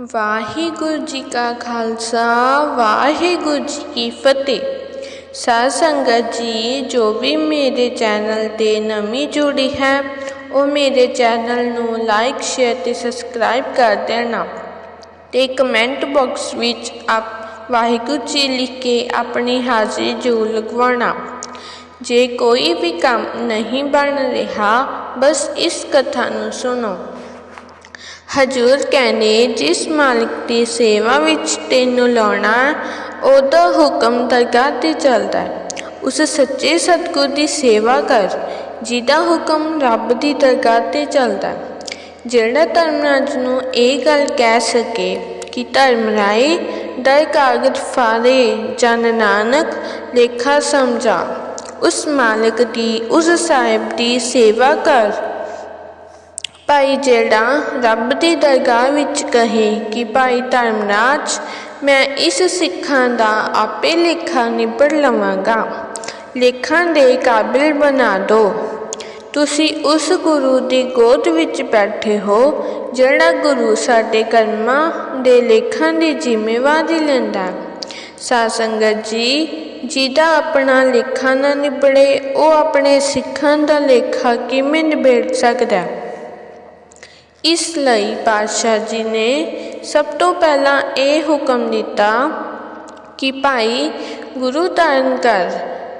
ਵਾਹਿਗੁਰੂ ਜੀ ਕਾ ਖਾਲਸਾ, ਵਾਹਿਗੁਰੂ ਜੀ ਕੀ ਫਤਿਹ। ਸਾਧ ਸੰਗਤ ਜੀ, ਜੋ ਵੀ ਮੇਰੇ ਚੈਨਲ ਤੇ ਨਵੀਂ ਜੁੜੀ ਹੈ, ਉਹ ਮੇਰੇ ਚੈਨਲ ਨੂੰ ਲਾਈਕ ਸ਼ੇਅਰ ਤੇ ਸਬਸਕ੍ਰਾਈਬ ਕਰ ਦੇਣਾ ਤੇ ਕਮੈਂਟ ਬਾਕਸ ਵਿੱਚ ਆਪ ਵਾਹਿਗੁਰੂ ਜੀ ਲਿਖ ਕੇ ਆਪਣੀ ਹਾਜ਼ਰੀ ਜ਼ਰੂਰ ਲਗਵਾਉਣਾ। ਜੇ ਕੋਈ ਵੀ ਕੰਮ ਨਹੀਂ ਬਣ ਰਿਹਾ, ਬਸ ਇਸ ਕਥਾ ਨੂੰ ਸੁਣੋ। ਹਜੂਰ ਕਹਿੰਦੇ, ਜਿਸ ਮਾਲਕ ਦੀ ਸੇਵਾ ਵਿੱਚ ਤੈਨੂੰ ਲਾਉਣਾ, ਉਹਦਾ ਹੁਕਮ ਦਰਗਾਹ ਤੇ ਚੱਲਦਾ ਹੈ। ਉਸ ਸੱਚੇ ਸਤਗੁਰ ਦੀ ਸੇਵਾ ਕਰ, ਜਿਹਦਾ ਹੁਕਮ ਰੱਬ ਦੀ ਦਰਗਾਹ ਤੇ ਚੱਲਦਾ ਹੈ। ਜਿਹੜਾ ਧਰਮਰਾਜ ਨੂੰ ਇਹ ਗੱਲ ਕਹਿ ਸਕੇ ਕਿ ਧਰਮ ਰਾਏ, ਦਰ ਕਾਗਜ਼ ਫਾਰੇ ਜਨ ਨਾਨਕ, ਲੇਖਾ ਸਮਝਾ, ਉਸ ਮਾਲਕ ਦੀ, ਉਸ ਸਾਹਿਬ ਦੀ ਸੇਵਾ ਕਰ ਭਾਈ ਜਿਹੜਾ ਰੱਬ ਦੀ ਦਰਗਾਹ ਵਿੱਚ ਕਹੇ ਕਿ ਭਾਈ ਧਰਮਰਾਜ, ਮੈਂ ਇਸ ਸਿੱਖਾਂ ਦਾ ਆਪੇ ਲੇਖਾ ਨਿਬੜ ਲਵਾਂਗਾ। ਲੇਖਾਂ ਦੇ ਕਾਬਿਲ ਬਣਾ ਦੋ। ਤੁਸੀਂ ਉਸ ਗੁਰੂ ਦੀ ਗੋਦ ਵਿੱਚ ਬੈਠੇ ਹੋ, ਜਿਹੜਾ ਗੁਰੂ ਸਾਡੇ ਕਰਮਾਂ ਦੇ ਲੇਖਾਂ ਦੀ ਜ਼ਿੰਮੇਵਾਰੀ ਲੈਂਦਾ। ਸਾਧ ਸੰਗਤ ਜੀ, ਜਿਹਦਾ ਆਪਣਾ ਲੇਖਾ ਨਾ ਨਿਬੜੇ, ਉਹ ਆਪਣੇ ਸਿੱਖਾਂ ਦਾ ਲੇਖਾ ਕਿਵੇਂ ਨਿਬੇੜ ਸਕਦਾ? ਇਸ ਲਈ ਪਾਤਸ਼ਾਹ ਜੀ ਨੇ ਸਭ ਤੋਂ ਪਹਿਲਾਂ ਇਹ ਹੁਕਮ ਦਿੱਤਾ ਕਿ ਭਾਈ, ਗੁਰੂ ਧਾਰਨ ਕਰ,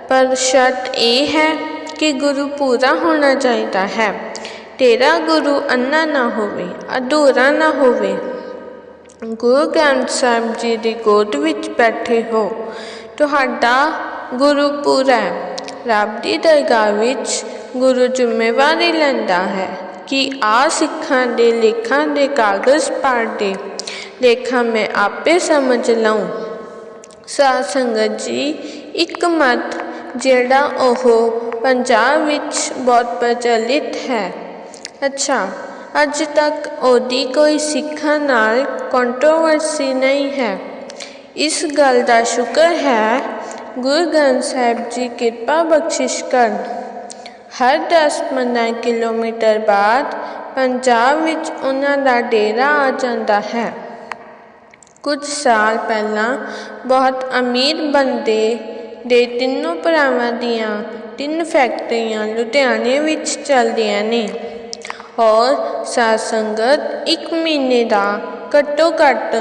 ਪਰ ਸ਼ਰਤ ਇਹ ਹੈ ਕਿ ਗੁਰੂ ਪੂਰਾ ਹੋਣਾ ਚਾਹੀਦਾ ਹੈ। ਤੇਰਾ ਗੁਰੂ ਅੰਨਾ ਨਾ ਹੋਵੇ, ਅਧੂਰਾ ਨਾ ਹੋਵੇ। ਗੁਰੂ ਗ੍ਰੰਥ ਸਾਹਿਬ ਜੀ ਦੀ ਗੋਦ ਵਿੱਚ ਬੈਠੇ ਹੋ। ਤੁਹਾਡਾ ਗੁਰੂ ਪੂਰਾ ਹੈ। ਰੱਬ ਦੀ ਦਰਗਾਹ ਵਿੱਚ ਗੁਰੂ ਜ਼ਿੰਮੇਵਾਰੀ ਲੈਂਦਾ ਹੈ। ਕਿ ਆ ਸਿੱਖਾਂ ਦੇ, ਲੇਖਾਂ ਦੇ ਕਾਗਜ਼ ਪਾੜ ਦੇ ਲੇਖਾਂ ਮੈਂ ਆਪੇ ਸਮਝ ਲਵਾਂ ਸਾਧ ਸੰਗਤ ਜੀ, ਇੱਕ ਮਤ ਜਿਹੜਾ ਉਹ ਪੰਜਾਬ ਵਿੱਚ ਬਹੁਤ ਪ੍ਰਚਲਿਤ ਹੈ। ਅੱਛਾ, ਅੱਜ ਤੱਕ ਉਹਦੀ ਕੋਈ ਸਿੱਖਾਂ ਨਾਲ ਕੰਟਰੋਵਰਸੀ ਨਹੀਂ ਹੈ। ਇਸ ਗੱਲ ਦਾ ਸ਼ੁਕਰ ਹੈ, ਗੁਰੂ ਗ੍ਰੰਥ ਸਾਹਿਬ ਜੀ ਕਿਰਪਾ ਬਖਸ਼ਿਸ਼ ਕਰਨ। ਹਰ 10-15 ਕਿਲੋਮੀਟਰ ਬਾਅਦ ਪੰਜਾਬ ਵਿੱਚ ਉਹਨਾਂ ਦਾ ਡੇਰਾ ਆ ਜਾਂਦਾ ਹੈ। ਕੁਝ ਸਾਲ ਪਹਿਲਾਂ ਬਹੁਤ ਅਮੀਰ ਬੰਦੇ ਦੇ ਤਿੰਨੋਂ ਭਰਾਵਾਂ ਦੀਆਂ ਤਿੰਨ ਫੈਕਟਰੀਆਂ ਲੁਧਿਆਣੇ ਵਿੱਚ ਚੱਲਦੀਆਂ ਨੇ। ਔਰ ਸਾਧ ਸੰਗਤ ਇੱਕ ਮਹੀਨੇ ਦਾ ਘੱਟੋ ਘੱਟ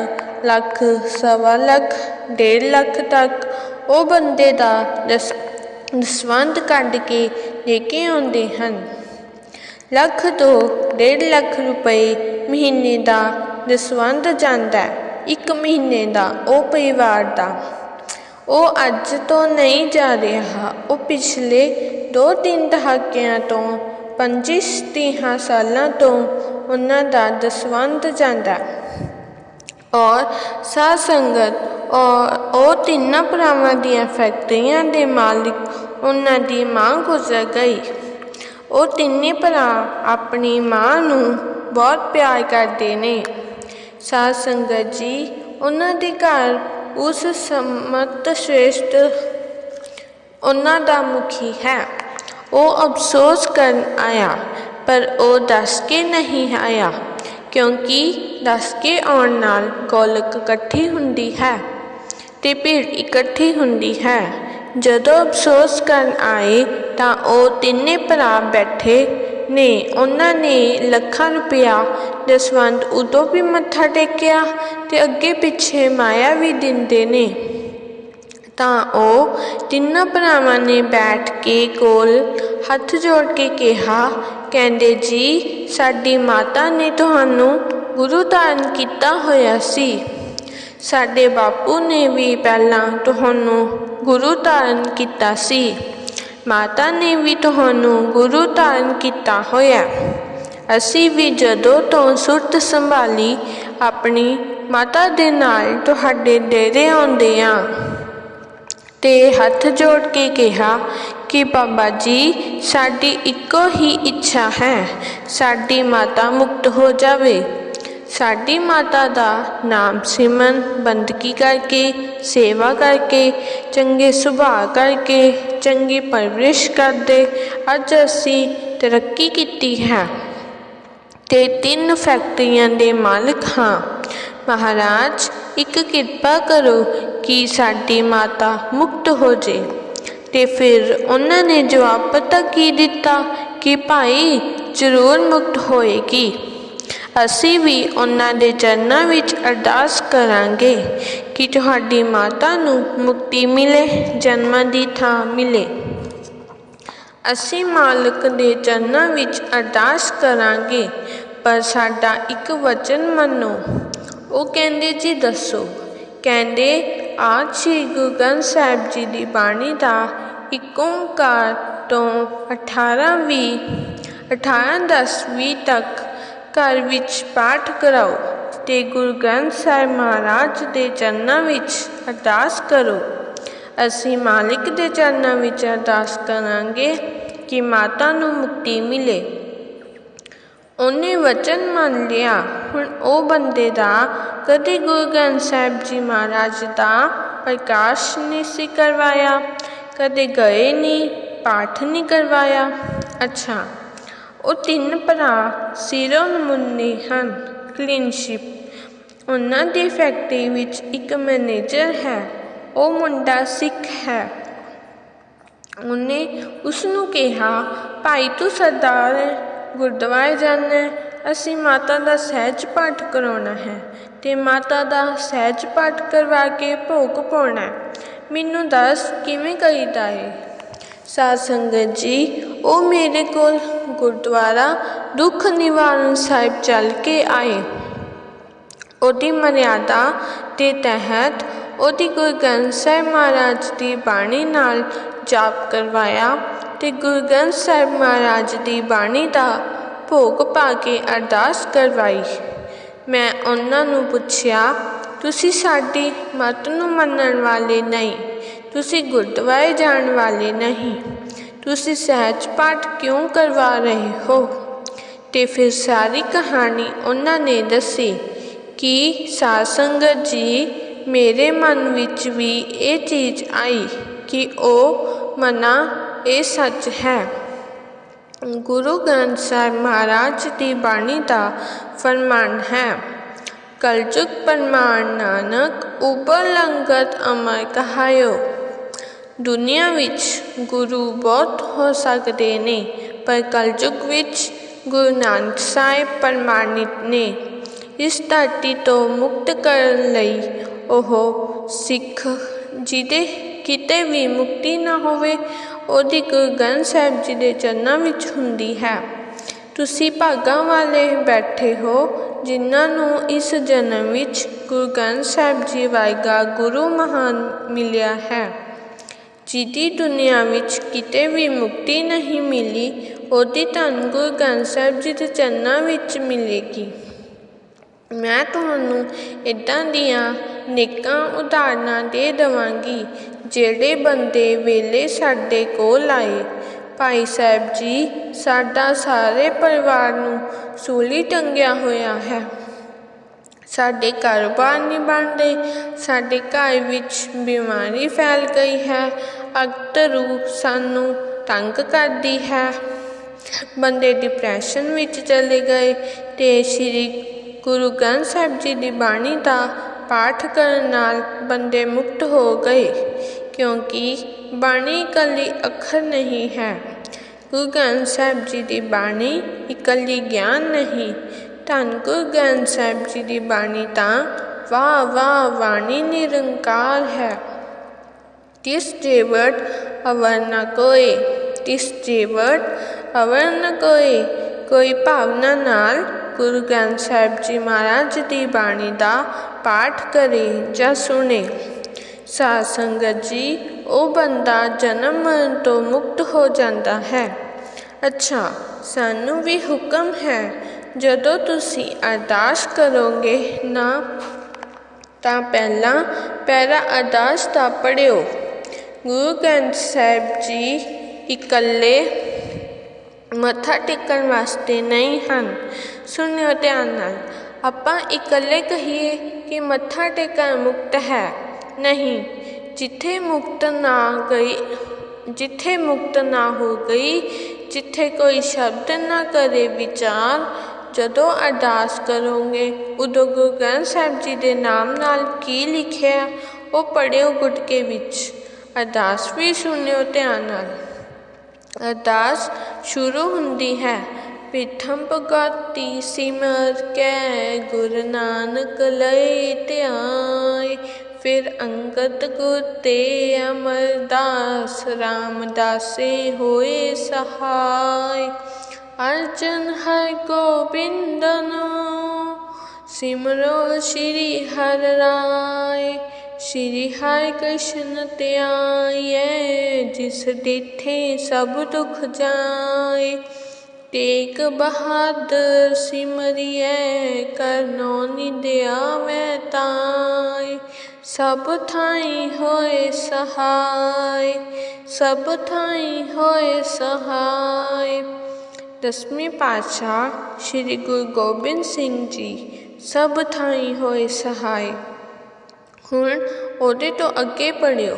ਲੱਖ, ਸਵਾ ਲੱਖ, ਡੇਢ ਲੱਖ ਤੱਕ ਉਹ ਬੰਦੇ ਦਾ ਦਸ ਦਸਵੰਧ ਕੱਢ ਕੇ ਲੈ ਕੇ ਆਉਂਦੇ ਹਨ। ਲੱਖ ਤੋਂ ਡੇਢ ਲੱਖ ਰੁਪਏ ਮਹੀਨੇ ਦਾ ਦਸਵੰਧ ਜਾਂਦਾ ਇੱਕ ਮਹੀਨੇ ਦਾ, ਉਹ ਪਰਿਵਾਰ ਦਾ। ਉਹ ਅੱਜ ਤੋਂ ਨਹੀਂ ਜਾ ਰਿਹਾ। ਉਹ ਪਿਛਲੇ ਦੋ ਤਿੰਨ ਦਹਾਕਿਆਂ ਤੋਂ ਪੰਜੀ ਤੀਹਾਂ ਸਾਲਾਂ ਤੋਂ ਉਹਨਾਂ ਦਾ ਦਸਵੰਧ ਜਾਂਦਾ ਔਰ ਸਾਧ ਸੰਗਤ ਔਰ ਉਹ ਤਿੰਨਾਂ ਭਰਾਵਾਂ ਦੀਆਂ ਫੈਕਟਰੀਆਂ ਦੇ ਮਾਲਕ ਉਹਨਾਂ ਦੀ ਮਾਂ ਗੁਜ਼ਰ ਗਈ। ਉਹ ਤਿੰਨੇ ਭਰਾ ਆਪਣੀ ਮਾਂ ਨੂੰ ਬਹੁਤ ਪਿਆਰ ਕਰਦੇ ਨੇ। ਸਾਧ ਸੰਗਤ ਜੀ, ਉਹਨਾਂ ਦੇ ਘਰ ਉਸ ਸਮਤ ਸ਼੍ਰੇਸ਼ਟ ਉਹਨਾਂ ਦਾ ਮੁਖੀ ਹੈ। ਉਹ ਅਫਸੋਸ ਕਰਨ ਆਇਆ, ਪਰ ਉਹ ਦੱਸ ਕੇ ਨਹੀਂ ਆਇਆ। ਕਿਉਂਕਿ ਦੱਸ ਕੇ ਆਉਣ ਨਾਲ ਗੋਲਕ ਇਕੱਠੀ ਹੁੰਦੀ ਹੈ ਤੇ ਭੀੜ ਇਕੱਠੀ ਹੁੰਦੀ ਹੈ। ਜਦੋਂ ਅਫਸੋਸ ਕਰਨ ਆਏ ਤਾਂ ਉਹ ਤਿੰਨੇ ਭਰਾ ਬੈਠੇ ਨੇ। ਉਹਨਾਂ ਨੇ ਲੱਖਾਂ ਰੁਪਇਆ ਦਸਵੰਦ ਉਦੋਂ ਵੀ ਮੱਥਾ ਟੇਕਿਆ ਤੇ ਅੱਗੇ ਪਿੱਛੇ ਮਾਇਆ ਵੀ ਦਿੰਦੇ ਨੇ। ਤਾਂ ਉਹ ਤਿੰਨਾਂ ਭਰਾਵਾਂ ਨੇ ਬੈਠ ਕੇ ਕੋਲ ਹੱਥ ਜੋੜ ਕੇ ਕਿਹਾ ਕਹਿੰਦੇ, ਜੀ, ਸਾਡੀ ਮਾਤਾ ਨੇ ਤੁਹਾਨੂੰ ਗੁਰੂ ਧਾਰਨ ਕੀਤਾ ਹੋਇਆ ਸੀ। ਸਾਡੇ ਬਾਪੂ ਨੇ ਵੀ ਪਹਿਲਾਂ ਤੁਹਾਨੂੰ ਗੁਰੂ ਧਾਰਨ ਕੀਤਾ ਸੀ। ਮਾਤਾ ਨੇ ਵੀ ਤੁਹਾਨੂੰ ਗੁਰੂ ਧਾਰਨ ਕੀਤਾ ਹੋਇਆ। ਅਸੀਂ ਵੀ ਜਦੋਂ ਤੋਂ ਸੁਰਤ ਸੰਭਾਲੀ, ਆਪਣੀ ਮਾਤਾ ਦੇ ਨਾਲ ਤੁਹਾਡੇ ਡੇਰੇ ਆਉਂਦੇ ਆ। ਤੇ ਹੱਥ ਜੋੜ ਕੇ ਕਿਹਾ ਕਿ ਬਾਬਾ ਜੀ, ਸਾਡੀ ਇੱਕੋ ਹੀ ਇੱਛਾ ਹੈ। ਸਾਡੀ ਮਾਤਾ ਮੁਕਤ ਹੋ ਜਾਵੇ। ਸਾਡੀ ਮਾਤਾ ਦਾ ਨਾਮ ਸਿਮਨ ਬੰਦਗੀ ਕਰਕੇ, ਸੇਵਾ ਕਰਕੇ, ਚੰਗੇ ਸੁਭਾਅ ਕਰਕੇ, ਚੰਗੀ ਪਰਵਰਿਸ਼ ਕਰਦੇ ਅੱਜ ਅਸੀਂ ਤਰੱਕੀ ਕੀਤੀ ਹੈ। ਤੇ ਤਿੰਨ ਫੈਕਟਰੀਆਂ ਦੇ ਮਾਲਕ ਹਾਂ। ਮਹਾਰਾਜ, ਇੱਕ ਕਿਰਪਾ ਕਰੋ ਕਿ ਸਾਡੀ ਮਾਤਾ ਮੁਕਤ ਹੋ ਜੇ। ਤੇ ਫਿਰ ਉਹਨਾਂ ਨੇ ਜਵਾਬ, ਪਤਾ ਕੀ ਦਿੱਤਾ ਕਿ ਭਾਈ ਜ਼ਰੂਰ ਮੁਕਤ ਹੋਏਗੀ। ਅਸੀਂ ਵੀ ਉਹਨਾਂ ਦੇ ਚਰਨਾਂ ਵਿੱਚ ਅਰਦਾਸ ਕਰਾਂਗੇ ਕਿ ਤੁਹਾਡੀ ਮਾਤਾ ਨੂੰ ਮੁਕਤੀ ਮਿਲੇ, ਜਨਮਾਂ ਦੀ ਥਾਂ ਮਿਲੇ। ਅਸੀਂ ਮਾਲਕ ਦੇ ਚਰਨਾਂ ਵਿੱਚ ਅਰਦਾਸ ਕਰਾਂਗੇ, ਪਰ ਸਾਡਾ ਇੱਕ ਵਚਨ ਮੰਨੋ। ਉਹ ਕਹਿੰਦੇ, ਜੀ ਦੱਸੋ। ਕਹਿੰਦੇ ਆਜ ਸ਼੍ਰੀ ਗੁਰੂ ਗ੍ਰੰਥ ਸਾਹਿਬ ਜੀ ਦੀ ਬਾਣੀ ਦਾ ਇੱਕ ਓਂਕਾਰ ਤੋਂ 18 ਵੀਹ 18 10 ਵੀਹ ਤੱਕ ਘਰ ਵਿੱਚ ਪਾਠ ਕਰਾਓ ਤੇ ਗੁਰੂ ਗ੍ਰੰਥ ਸਾਹਿਬ ਮਹਾਰਾਜ ਦੇ ਚਰਨਾਂ ਵਿੱਚ ਅਰਦਾਸ ਕਰੋ। ਅਸੀਂ ਮਾਲਿਕ ਦੇ ਚਰਨਾਂ ਵਿੱਚ ਅਰਦਾਸ ਕਰਾਂਗੇ ਕਿ ਮਾਤਾ ਨੂੰ ਮੁਕਤੀ ਮਿਲੇ। ਉਹਨੇ ਵਚਨ ਮੰਨ ਲਿਆ ਹੁਣ ਉਹ ਬੰਦੇ ਦਾ ਕਦੇ ਗੁਰੂ ਗ੍ਰੰਥ ਸਾਹਿਬ ਜੀ ਮਹਾਰਾਜ ਦਾ ਪ੍ਰਕਾਸ਼ ਨਹੀਂ ਸੀ ਕਰਵਾਇਆ, ਕਦੇ ਗਏ ਨਹੀਂ, ਪਾਠ ਨਹੀਂ ਕਰਵਾਇਆ। ਅੱਛਾ, ਉਹ ਤਿੰਨ ਭਰਾ ਸਿਰੋਂ ਮੁੰਨੇ ਹਨ, ਕਲੀਨਸ਼ਿਪ। ਉਹਨਾਂ ਦੀ ਫੈਕਟਰੀ ਵਿੱਚ ਇੱਕ ਮੈਨੇਜਰ ਹੈ, ਉਹ ਮੁੰਡਾ ਸਿੱਖ ਹੈ। ਉਹਨੇ ਉਸ ਨੂੰ ਕਿਹਾ, ਭਾਈ ਤੂੰ ਸਰਦਾਰ ਹੈ ਗੁਰਦੁਆਰੇ ਜਾਣਾ ਅਸੀਂ ਮਾਤਾ ਦਾ ਸਹਿਜ ਪਾਠ ਕਰਾਉਣਾ ਹੈ ਤੇ ਮਾਤਾ ਦਾ ਸਹਿਜ ਪਾਠ ਕਰਵਾ ਕੇ ਭੋਗ ਪਾਉਣਾ ਮੈਨੂੰ ਦੱਸ ਕਿਵੇਂ ਕਰੀਦਾ ਹੈ ਸਾਧ ਸੰਗਤ ਜੀ, ਉਹ ਮੇਰੇ ਕੋਲ ਗੁਰਦੁਆਰਾ ਦੁੱਖ ਨਿਵਾਰਨ ਸਾਹਿਬ ਚੱਲ ਕੇ ਆਏ। ਉਹਦੀ ਮਰਿਆਦਾ ਦੇ ਤਹਿਤ ਉਹਦੀ ਗੁਰੂ ਗ੍ਰੰਥ ਸਾਹਿਬ ਮਹਾਰਾਜ ਦੀ ਬਾਣੀ ਨਾਲ ਜਾਪ ਕਰਵਾਇਆ ਤੇ ਗੁਰੂ ਗ੍ਰੰਥ ਸਾਹਿਬ ਮਹਾਰਾਜ ਦੀ ਬਾਣੀ ਦਾ ਭੋਗ ਪਾ ਕੇ ਅਰਦਾਸ ਕਰਵਾਈ। ਮੈਂ ਉਹਨਾਂ ਨੂੰ ਪੁੱਛਿਆ, ਤੁਸੀਂ ਸਾਡੀ ਮਤ ਨੂੰ ਮੰਨਣ ਵਾਲੇ ਨਹੀਂ, ਤੁਸੀਂ ਗੁਰਦੁਆਰੇ ਜਾਣ ਵਾਲੇ ਨਹੀਂ, ਤੁਸੀਂ ਸਹਿਜ ਪਾਠ ਕਿਉਂ ਕਰਵਾ ਰਹੇ ਹੋ? ਤੇ ਫਿਰ ਸਾਰੀ ਕਹਾਣੀ ਉਹਨਾਂ ਨੇ ਦੱਸੀ ਕਿ ਸਾਧ ਸੰਗਤ ਜੀ, ਮੇਰੇ ਮਨ ਵਿੱਚ ਵੀ ਇਹ ਚੀਜ਼ ਆਈ ਕਿ ਉਹ ਮਨਾ ਇਹ ਸੱਚ ਹੈ। ਗੁਰੂ ਗ੍ਰੰਥ ਸਾਹਿਬ ਮਹਾਰਾਜ ਦੀ ਬਾਣੀ ਦਾ ਫਰਮਾਨ ਹੈ, ਕਲਯੁਗ ਪਰਮਾਨ ਨਾਨਕ ਉਪਰ ਲੰਗਤ ਅਮਰ ਕਹਾਇਓ। ਦੁਨੀਆ ਵਿੱਚ ਗੁਰੂ ਬਹੁਤ ਹੋ ਸਕਦੇ ਨੇ, ਪਰ ਕਲਯੁਗ ਵਿੱਚ ਗੁਰੂ ਨਾਨਕ ਸਾਹਿਬ ਪਰਮਾਨਿਤ ਨੇ। ਇਸ ਧਰਤੀ ਤੋਂ ਮੁਕਤ ਕਰਨ ਲਈ ਉਹ ਸਿੱਖ ਜਿਹਦੇ ਕਿਤੇ ਵੀ ਮੁਕਤੀ ਨਾ ਹੋਵੇ, ਉਹਦੀ ਗੁਰੂ ਗ੍ਰੰਥ ਸਾਹਿਬ ਜੀ ਦੇ ਚਰਨਾਂ ਵਿੱਚ ਹੁੰਦੀ ਹੈ। ਤੁਸੀਂ ਭਾਗਾਂ ਵਾਲੇ ਬੈਠੇ ਹੋ, ਜਿਨ੍ਹਾਂ ਨੂੰ ਇਸ ਜਨਮ ਵਿੱਚ ਗੁਰੂ ਗ੍ਰੰਥ ਸਾਹਿਬ ਜੀ ਵਰਗਾ ਗੁਰੂ ਮਹਾਨ ਮਿਲਿਆ ਹੈ। ਜਿਹਦੀ ਦੁਨੀਆ ਵਿੱਚ ਕਿਤੇ ਵੀ ਮੁਕਤੀ ਨਹੀਂ ਮਿਲੀ, ਉਹਦੀ ਤੁਹਾਨੂੰ ਗੁਰੂ ਗ੍ਰੰਥ ਸਾਹਿਬ ਜੀ ਦੇ ਚਰਨਾਂ ਵਿੱਚ ਮਿਲੇਗੀ। ਮੈਂ ਤੁਹਾਨੂੰ ਇਦਾਂ ਦੀਆਂ ਨੇਕਾਂ ਉਦਾਹਰਨਾਂ ਦੇ ਦਵਾਂਗੀ, ਜਿਹੜੇ ਬੰਦੇ ਵੇਲੇ ਸਾਡੇ ਕੋਲ ਆਏ। ਭਾਈ ਸਾਹਿਬ ਜੀ, ਸਾਡਾ ਸਾਰੇ ਪਰਿਵਾਰ ਨੂੰ ਸੂਲੀ ਟੰਗਿਆ ਹੋਇਆ ਹੈ। ਸਾਡੇ ਕਾਰੋਬਾਰ ਨਹੀਂ ਬਣਦੇ, ਸਾਡੇ ਘਰ ਵਿੱਚ ਬਿਮਾਰੀ ਫੈਲ ਗਈ ਹੈ। ਅਕਤਰੂ ਸਾਨੂੰ ਤੰਗ ਕਰਦੀ ਹੈ। ਬੰਦੇ ਡਿਪਰੈਸ਼ਨ ਵਿੱਚ ਚਲੇ ਗਏ ਤੇ ਸ਼੍ਰੀ ਗੁਰੂ ਗ੍ਰੰਥ ਸਾਹਿਬ ਜੀ ਦੀ ਬਾਣੀ ਦਾ ਪਾਠ ਕਰਨ ਨਾਲ ਬੰਦੇ ਮੁਕਤ ਹੋ ਗਏ, ਕਿਉਂਕਿ ਬਾਣੀ ਇਕੱਲੀ ਅੱਖਰ ਨਹੀਂ ਹੈ। ਗੁਰੂ ਗ੍ਰੰਥ ਸਾਹਿਬ ਜੀ ਦੀ ਬਾਣੀ ਇਕੱਲੀ ਗਿਆਨ ਨਹੀਂ, ਧੰਨ ਗੁਰੂ ਗ੍ਰੰਥ ਸਾਹਿਬ ਜੀ ਦੀ ਬਾਣੀ ਤਾਂ ਵਾਹ ਵਾਹ ਬਾਣੀ ਨਿਰੰਕਾਰ ਹੈ। ਤਿਸ ਜੀਵਟ ਅਵਰ ਨ ਕੋਈ, ਤਿਸ ਜੀਵਟ ਅਵਰ ਨ ਕੋਈ ਕੋਈ ਭਾਵਨਾ ਨਾਲ ਗੁਰੂ ਗ੍ਰੰਥ ਸਾਹਿਬ ਜੀ ਮਹਾਰਾਜ ਦੀ ਬਾਣੀ ਦਾ ਪਾਠ ਕਰੇ ਜਾਂ ਸੁਣੇ। ਸਾਧ ਸੰਗਤ ਜੀ, ਉਹ ਬੰਦਾ ਜਨਮ ਮਰਨ ਤੋਂ ਮੁਕਤ ਹੋ ਜਾਂਦਾ ਹੈ। ਅੱਛਾ, ਸਾਨੂੰ ਵੀ ਹੁਕਮ ਹੈ, ਜਦੋਂ ਤੁਸੀਂ ਅਰਦਾਸ ਕਰੋਗੇ ਨਾ, ਤਾਂ ਪਹਿਲਾਂ ਪਹਿਲਾ ਅਰਦਾਸ ਤਾਂ ਪੜਿਓ ਗੁਰੂ ਗ੍ਰੰਥ ਸਾਹਿਬ ਜੀ ਇਕੱਲੇ ਮੱਥਾ ਟੇਕਣ ਵਾਸਤੇ ਨਹੀਂ ਹਨ। ਸੁਣਿਓ ਧਿਆਨ ਨਾਲ, ਆਪਾਂ ਇਕੱਲੇ ਕਹੀਏ ਕਿ ਮੱਥਾ ਟੇਕਣ ਮੁਕਤ ਹੈ। ਨਹੀਂ, ਜਿੱਥੇ ਮੁਕਤ ਨਾ ਗਈ, ਜਿੱਥੇ ਮੁਕਤ ਨਾ ਹੋ ਗਈ, ਜਿੱਥੇ ਕੋਈ ਸ਼ਬਦ ਨਾ ਕਰੇ ਵਿਚਾਰ, ਜਦੋਂ ਅਰਦਾਸ ਕਰੋਗੇ, ਉਦੋਂ ਗੁਰੂ ਗ੍ਰੰਥ ਸਾਹਿਬ ਜੀ ਦੇ ਨਾਮ ਨਾਲ ਕੀ ਲਿਖਿਆ, ਉਹ ਪੜਿਓ ਗੁਟਕੇ ਵਿੱਚ। ਅਰਦਾਸ ਵੀ ਸੁਣਿਓ ਧਿਆਨ ਨਾਲ। ਅਰਦਾਸ ਸ਼ੁਰੂ ਹੁੰਦੀ ਹੈ। ਪਿਠਮ ਭਗਤੀ ਸਿਮਰ ਕੈ, ਗੁਰ ਨਾਨਕ ਲਈ ਧਿਆਏ। ਫਿਰ ਅੰਗਦ ਗੁਰ ਤੇ ਅਮਰਦਾਸ, ਰਾਮਦਾਸੇ ਹੋਏ ਸਹਾਈ ਅਰਜਨ ਹਰ ਗੋਬਿੰਦਨੋ, ਸਿਮਰੋ ਸ਼੍ਰੀ ਹਰਿ ਰਾਏ। ਸ਼੍ਰੀ ਹਰਿ ਕ੍ਰਿਸ਼ਨ ਧਿਆਏ ਜਿਸ ਦਿਠੇ ਸਭ ਦੁਖ ਜਾਏ ਤੇਗ ਬਹਾਦਰ ਸਿਮਰਿਐ ਕਰਨੋ ਨਿਦਿਆਵੈ ਤਾਈ ਸਭ ਥਾਈ ਹੋਏ ਸਹਾਈ ਸਭ ਥਾਈ ਹੋਏ ਸਹਾਈ ਦਸਵੀਂ ਪਾਤਸ਼ਾਹ ਸ੍ਰੀ ਗੁਰੂ ਗੋਬਿੰਦ ਸਿੰਘ ਜੀ ਸਭ ਥਾਈ ਹੋਏ ਸਹਾਈ ਹੁਣ ਉਹਦੇ ਤੋਂ ਅੱਗੇ ਪੜ੍ਹਿਓ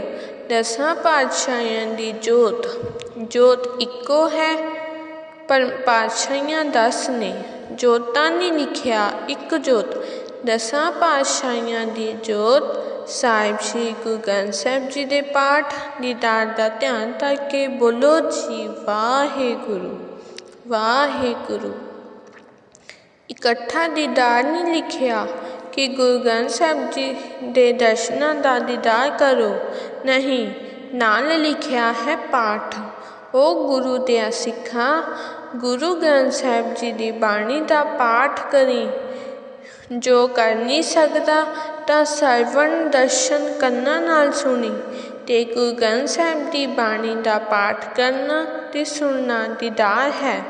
ਦਸਾਂ ਪਾਤਸ਼ਾਹਾਂ ਦੀ ਜੋਤ ਜੋਤ ਇੱਕੋ ਹੈ ਪਰ ਪਾਤਸ਼ਾਹੀਆਂ ਦਸ ਨੇ ਜੋਤਾਂ ਨੇ ਲਿਖਿਆ ਇੱਕ ਜੋਤ ਦਸਾਂ ਪਾਤਸ਼ਾਹੀਆਂ ਦੀ ਜੋਤ ਸਾਹਿਬ ਸ੍ਰੀ ਗੁਰੂ ਗ੍ਰੰਥ ਸਾਹਿਬ ਜੀ ਦੇ ਪਾਠ ਦੀਦਾਰ ਦਾ ਧਿਆਨ ਕਰਕੇ ਬੋਲੋ ਜੀ ਵਾਹਿਗੁਰੂ ਵਾਹਿਗੁਰੂ ਇਕੱਠਾ ਦੀਦਾਰ ਨਹੀਂ ਲਿਖਿਆ ਕਿ ਗੁਰੂ ਗ੍ਰੰਥ ਸਾਹਿਬ ਜੀ ਦੇ ਦਰਸ਼ਨਾਂ ਦਾ ਦੀਦਾਰ ਕਰੋ। ਨਹੀਂ, ਨਾਲ ਲਿਖਿਆ ਹੈ ਪਾਠ। ਉਹ ਗੁਰੂ ਦੇ ਸਿੱਖਾਂ, ਗੁਰੂ ਗ੍ਰੰਥ ਸਾਹਿਬ ਜੀ ਦੀ ਬਾਣੀ ਦਾ ਪਾਠ ਕਰੀ। ਜੋ ਕਰ ਨਹੀਂ ਸਕਦਾ, ਤਾਂ ਸਰਵਣ ਦਰਸ਼ਨ ਕੰਨਾਂ ਨਾਲ ਸੁਣੀ ਤੇ ਗੁਰੂ ਗ੍ਰੰਥ ਸਾਹਿਬ ਦੀ ਬਾਣੀ ਦਾ ਪਾਠ ਕਰਨਾ ਤੇ ਸੁਣਨਾ ਦੀਦਾਰ ਹੈ।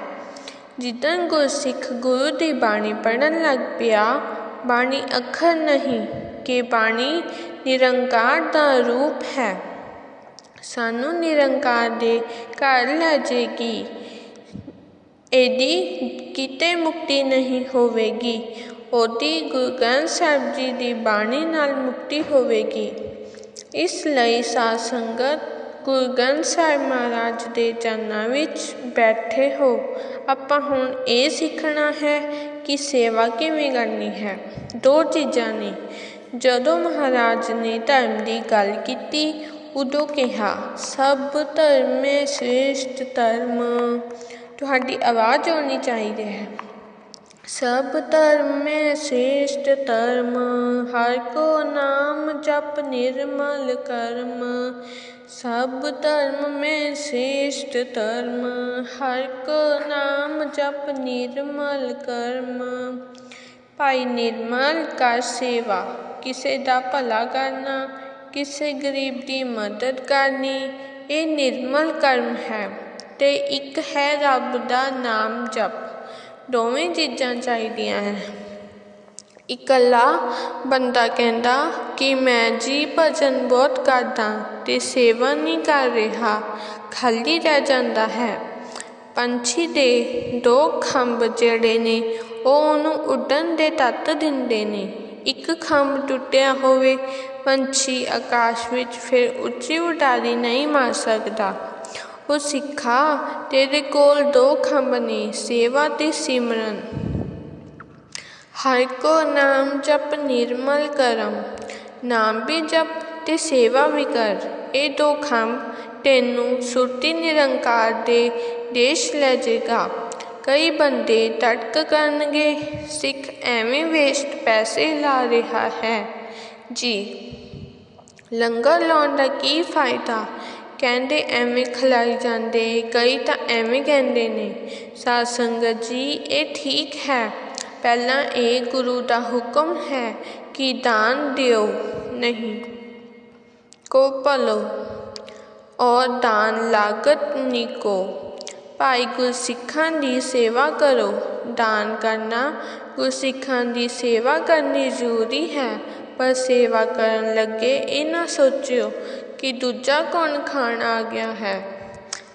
ਜਿੱਦਾਂ ਗੁਰਸਿੱਖ ਗੁਰੂ ਦੀ ਬਾਣੀ ਪੜਨ ਲੱਗ ਪਿਆ ਬਾਣੀ ਅੱਖਰ ਨਹੀਂ, ਕਿ ਬਾਣੀ ਨਿਰੰਕਾਰ ਦਾ ਰੂਪ ਹੈ। ਸਾਨੂੰ ਨਿਰੰਕਾਰ ਦੇ ਘਰ ਲੈ ਜੇਗੀ ਇਹਦੀ ਕਿਤੇ ਮੁਕਤੀ ਨਹੀਂ ਹੋਵੇਗੀ। ਉਹਦੀ ਗੁਰੂ ਗ੍ਰੰਥ ਸਾਹਿਬ ਜੀ ਦੀ ਬਾਣੀ ਨਾਲ ਮੁਕਤੀ ਹੋਵੇਗੀ। ਇਸ ਲਈ ਸਾਧ ਸੰਗਤ ਗੁਰੂ ਗ੍ਰੰਥ ਸਾਹਿਬ ਮਹਾਰਾਜ ਦੇ ਚਰਨਾਂ ਵਿੱਚ ਬੈਠੇ ਹੋ। ਆਪਾਂ ਹੁਣ ਇਹ ਸਿੱਖਣਾ ਹੈ ਕਿ ਸੇਵਾ ਕਿਵੇਂ ਕਰਨੀ ਹੈ ਦੋ ਚੀਜ਼ਾਂ ਨੇ ਜਦੋਂ ਮਹਾਰਾਜ ਨੇ ਧਰਮ ਦੀ ਗੱਲ ਕੀਤੀ ਉਦੋਂ ਕਿਹਾ ਸਭ ਧਰਮੇ ਸ੍ਰੇਸ਼ਟ ਧਰਮ ਤੁਹਾਡੀ ਆਵਾਜ਼ ਆਉਣੀ ਚਾਹੀਦੀ ਹੈ ਸਭ ਧਰਮੇ ਸ੍ਰੇਸ਼ਟ ਧਰਮ ਹਰ ਕੋ ਨਾਮ ਜਪ ਨਿਰਮਲ ਕਰਮ ਸਭ ਧਰਮ ਮੈਂ ਸ੍ਰੇਸ਼ਟ ਧਰਮ, ਹਰ ਕੋ ਨਾਮ ਜਪ ਨਿਰਮਲ ਕਰਮ। ਭਾਈ ਨਿਰਮਲ ਕਰ ਸੇਵਾ, ਕਿਸੇ ਦਾ ਭਲਾ ਕਰਨਾ, ਕਿਸੇ ਗਰੀਬ ਦੀ ਮਦਦ ਕਰਨੀ, ਇਹ ਨਿਰਮਲ ਕਰਮ ਹੈ ਤੇ ਇੱਕ ਹੈ ਰੱਬ ਦਾ ਨਾਮ ਜਪ। ਦੋਵੇਂ ਚੀਜ਼ਾਂ ਚਾਹੀਦੀਆਂ ਹੈ ਇਕੱਲਾ ਬੰਦਾ ਕਹਿੰਦਾ ਕਿ ਮੈਂ ਜੀ ਭਜਨ ਬਹੁਤ ਕਰਦਾ ਤੇ ਸੇਵਾ ਨਹੀਂ ਕਰ ਰਿਹਾ, ਖਾਲੀ ਰਹਿ ਜਾਂਦਾ ਹੈ। ਪੰਛੀ ਦੇ ਦੋ ਖੰਭ ਜਿਹੜੇ ਨੇ, ਉਹ ਉਹਨੂੰ ਉੱਡਣ ਦੇ ਤੱਤ ਦਿੰਦੇ ਨੇ। ਇੱਕ ਖੰਭ ਟੁੱਟਿਆ ਹੋਵੇ, ਪੰਛੀ ਆਕਾਸ਼ ਵਿੱਚ ਫਿਰ ਉੱਚੀ ਉਡਾਰੀ ਨਹੀਂ ਮਾਰ ਸਕਦਾ। ਉਹ ਸਿੱਖਾ, ਤੇਰੇ ਕੋਲ ਦੋ ਖੰਭ ਨੇ, ਸੇਵਾ ਤੇ ਸਿਮਰਨ। ਹਰ ਕੋ ਨਾਮ ਜਪ ਨਿਰਮਲ ਕਰਮ, ਨਾਮ ਵੀ ਜਪ ਤੇ ਸੇਵਾ ਵੀ ਕਰ। ਇਹ ਦੋ ਖੰਭ ਤੈਨੂੰ ਸੁਰਤੀ ਨਿਰੰਕਾਰ ਦੇ ਦੇਸ਼ ਲੈ ਜਾਏਗਾ ਕਈ ਬੰਦੇ ਤੜਕ ਕਰਨਗੇ, ਸਿੱਖ ਐਵੇਂ ਵੇਸਟ ਪੈਸੇ ਲਾ ਰਿਹਾ ਹੈ। ਜੀ, ਲੰਗਰ ਲਾਉਣ ਦਾ ਕੀ ਫਾਇਦਾ? ਕਹਿੰਦੇ ਐਵੇਂ ਖਲਾਈ ਜਾਂਦੇ, ਕਈ ਤਾਂ ਐਵੇਂ ਕਹਿੰਦੇ ਨੇ, ਸਾਧ ਸੰਗਤ ਜੀ, ਇਹ ਠੀਕ ਹੈ। ਪਹਿਲਾਂ ਇਹ ਗੁਰੂ ਦਾ ਹੁਕਮ ਹੈ ਕਿ ਦਾਨ ਦਿਓ, ਨਹੀਂ ਕੋ ਭਲੋ ਔਰ ਦਾਨ ਲਾਗਤ ਨਿਕੋ। ਭਾਈ ਗੁਰਸਿੱਖਾਂ ਦੀ ਸੇਵਾ ਕਰੋ। ਦਾਨ ਕਰਨਾ ਗੁਰਸਿੱਖਾਂ ਦੀ ਸੇਵਾ ਕਰਨੀ ਜ਼ਰੂਰੀ ਹੈ, ਪਰ ਸੇਵਾ ਕਰਨ ਲੱਗੇ ਇਹ ਨਾ ਸੋਚਿਓ ਕਿ ਦੂਜਾ ਕੌਣ ਖਾਣ ਆ ਗਿਆ ਹੈ।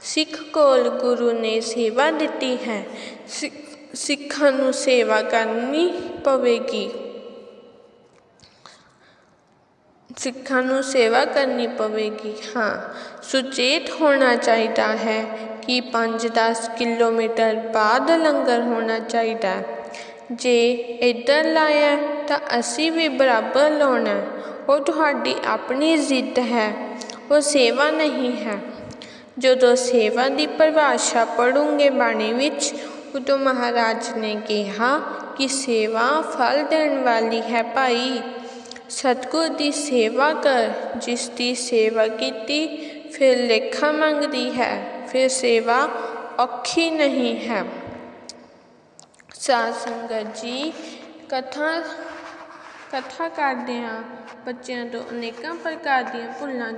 ਸਿੱਖ ਕੋਲ ਗੁਰੂ ਨੇ ਸੇਵਾ ਦਿੱਤੀ ਹੈ। ਸਿੱਖਾਂ ਸਿੱਖਾਂ ਨੂੰ ਸੇਵਾ ਕਰਨੀ ਪਵੇਗੀ। ਸਿੱਖਾਂ ਨੂੰ ਸੇਵਾ ਕਰਨੀ ਪਵੇਗੀ, ਹਾਂ। ਸੁਚੇਤ ਹੋਣਾ ਚਾਹੀਦਾ ਹੈ ਕਿ 5-10 ਕਿਲੋਮੀਟਰ ਬਾਅਦ ਲੰਗਰ ਹੋਣਾ ਚਾਹੀਦਾ। ਜੇ ਇੱਧਰ ਲਾਇਆ ਤਾਂ ਅਸੀਂ ਵੀ ਬਰਾਬਰ ਲਾਉਣਾ। ਉਹ ਤੁਹਾਡੀ ਆਪਣੀ ਜ਼ਿੱਦ ਹੈ, ਉਹ ਸੇਵਾ ਨਹੀਂ ਹੈ। ਜਦੋਂ ਸੇਵਾ ਦੀ ਪਰਿਭਾਸ਼ਾ ਪੜੂੰਗੇ ਬਾਣੀ ਵਿੱਚ ਉਦੋਂ ਮਹਾਰਾਜ ਨੇ ਕਿਹਾ ਕਿ ਸੇਵਾ ਫਲ ਦੇਣ ਵਾਲੀ ਹੈ ਭਾਈ ਸਤਗੁਰ ਦੀ ਸੇਵਾ ਕਰ ਜਿਸ ਦੀ ਸੇਵਾ ਕੀਤੀ ਫਿਰ ਲੇਖਾ ਮੰਗਦੀ ਹੈ ਫਿਰ ਸੇਵਾ ਔਖੀ ਨਹੀਂ ਹੈ ਸਾਧ ਸੰਗਤ ਜੀ ਕਥਾ ਕਥਾ ਕਰਦੇ ਹਾਂ ਬੱਚਿਆਂ ਤੋਂ ਅਨੇਕਾਂ ਪ੍ਰਕਾਰ ਦੀਆਂ ਭੁੱਲਾਂ